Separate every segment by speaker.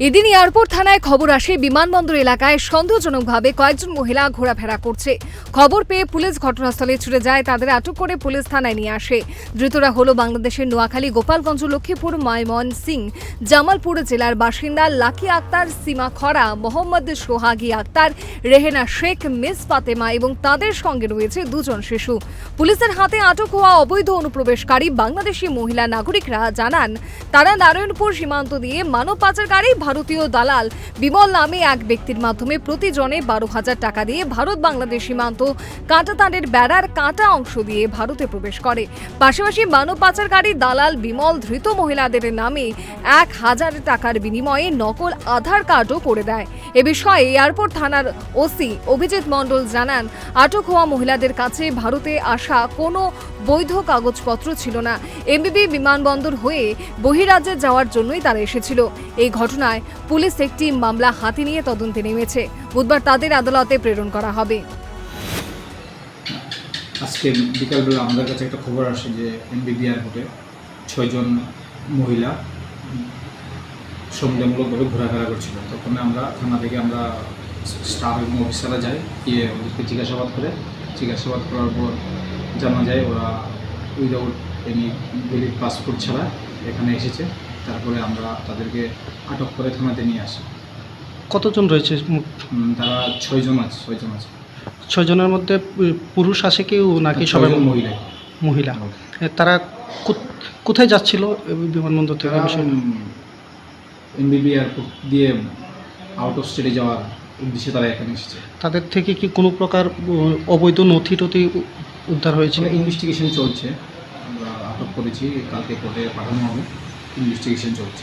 Speaker 1: এদিন এয়ারপোর্ট থানায় খবর আসে, বিমানবন্দর এলাকায় সন্দেহজনকভাবে কয়েকজন মহিলা ঘোরাফেরা করছে। খবর পেয়ে পুলিশ ঘটনাস্থলে ছুটে যায়, তাদের আটক করে পুলিশ থানায় নিয়ে আসে। ধৃতরা হল বাংলাদেশের নোয়াখালী, গোপালগঞ্জ, লক্ষ্মীপুর ময়মন সিং জামালপুর জেলার বাসিন্দা লাকি আক্তার, সীমা খরা, মোহাম্মদ সোহাগী আক্তার, রেহেনা শেখ, মিস ফাতেমা এবং তাদের সঙ্গে রয়েছে দুজন শিশু। পুলিশের হাতে আটক হওয়া অবৈধ অনুপ্রবেশকারী বাংলাদেশি মহিলা নাগরিকরা জানান, তারা নারায়ণপুর সীমান্ত দিয়ে মানব পাচারকারী ভারতীয় দালাল। বিমল নামে এক ব্যক্তির মাধ্যমে প্রতিজনে বারো হাজার টাকা দিয়ে ভারত বাংলাদেশ সীমান্ত কাঁটাতাঁড়ের বেড়ার কাঁটা অংশ দিয়ে ভারতে প্রবেশ করে। পাশাপাশি মানব পাচারকারী দালাল বিমল ধৃত মহিলাদের নামে এক হাজার টাকার বিনিময়ে নকল আধার কার্ডও করে দেয়। এ বিষয়ে এয়ারপোর্ট থানার ওসি অভিজিৎ মণ্ডল জানান, আটক হওয়া মহিলাদের কাছে ভারতে আসা কোনো বৈধ কাগজপত্র ছিল না। এমবিবি বিমানবন্দর হয়ে বহিরাজ্যে যাওয়ার জন্যই তারা এসেছিল। এই ঘটনায় পুলিশ একটি মামলা হাতে নিয়ে তদন্তে নেমেছে। বুধবার তাদের আদালতে প্রেরণ করা হবে।
Speaker 2: আজকে বিকালবেলা আমাদের কাছে একটা খবর আসে যে এমবিবি এয়ারপোর্টে ছয়জন মহিলা সন্দেহমূলকভাবে ঘোরাফেরা করছিল। তখন আমরা থানা থেকে আমরা স্টাফ এবং অফিসাররা যাই, গিয়ে ওদেরকে জিজ্ঞাসাবাদ করে। জিজ্ঞাসাবাদ করার পর জানা যায় ওরা উইদাউট এনি ভ্যালিড পাসপোর্ট ছাড়া এখানে এসেছে। তারপরে আমরা তাদেরকে আটক করে থানাতে নিয়ে আসি।
Speaker 3: কতজন রয়েছে?
Speaker 2: তারা ছয়জন আছে ছয়জন আছে।
Speaker 3: ছয়জনের মধ্যে পু- পুরুষ আসে কেউ নাকি সবাই
Speaker 2: ছয়জন মহিলা?
Speaker 3: মহিলা। এ, তারা কোথ- কোথায় যাচ্ছিল এ, বিমানবন্দর থেকে? বিষয়?
Speaker 2: এমবিবি এয়ারপোর্ট দিয়ে আউট অফ স্টেটে যাওয়ার উদ্দেশ্যে তারা এখানে এসেছে।
Speaker 3: তাদের থেকে কি কোনো প্রকার অবৈধ নথি টথি উ- উদ্ধার হয়েছিল
Speaker 2: আসলে ইনভেস্টিগেশন চলছে। আমরা আটক করেছি কালকে কোর্টে পাঠানো হবে। ইনভেস্টিগেশন চলছে।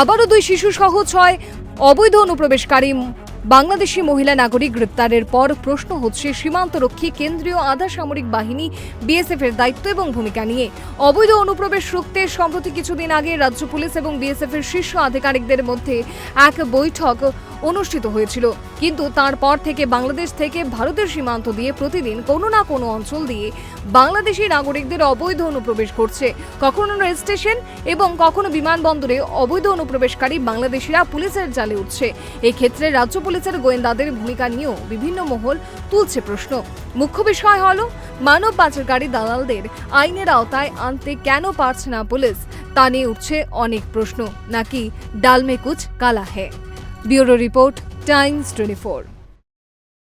Speaker 1: আবারও দুই শিশু সহ ছয় অবৈধ অনুপ্রবেশকারী বাংলাদেশি মহিলা নাগরিক গ্রেপ্তারের পর প্রশ্ন হচ্ছে, সীমান্তরক্ষী কেন্দ্রীয় আধা সামরিক বাহিনী বিএসএফ এর দায়িত্ব এবং ভূমিকা নিয়ে। অবৈধ অনুপ্রবেশ রুখতে সম্প্রতি কিছুদিন আগে রাজ্য পুলিশ এবং বিএসএফ এর শীর্ষ আধিকারিকদের মধ্যে এক বৈঠক অনুষ্ঠিত হয়েছিল। কিন্তু তারপর থেকে বাংলাদেশ থেকে ভারতের সীমান্ত দিয়ে প্রতিদিন কোনো না কোনো অঞ্চল দিয়ে বাংলাদেশি নাগরিকদের অবৈধ অনুপ্রবেশ করছে কখনো রেল স্টেশন এবং কখনো বিমানবন্দরে অবৈধ অনুপ্রবেশকারী বাংলাদেশিরা পুলিশের জালে উঠছে। এক্ষেত্রে রাজ্য পুলিশের গোয়েন্দাদের ভূমিকা নিয়েও বিভিন্ন মহল তুলছে প্রশ্ন। মুখ্য বিষয় হল, মানব পাচারকারী দালালদের আইনের আওতায় আনতে কেন পারছে না পুলিশ? তা নিয়ে উঠছে অনেক প্রশ্ন। নাকি ডালমে কুচ কালা হ্যায় ब्यूरो रिपोर्ट टाइम्स 24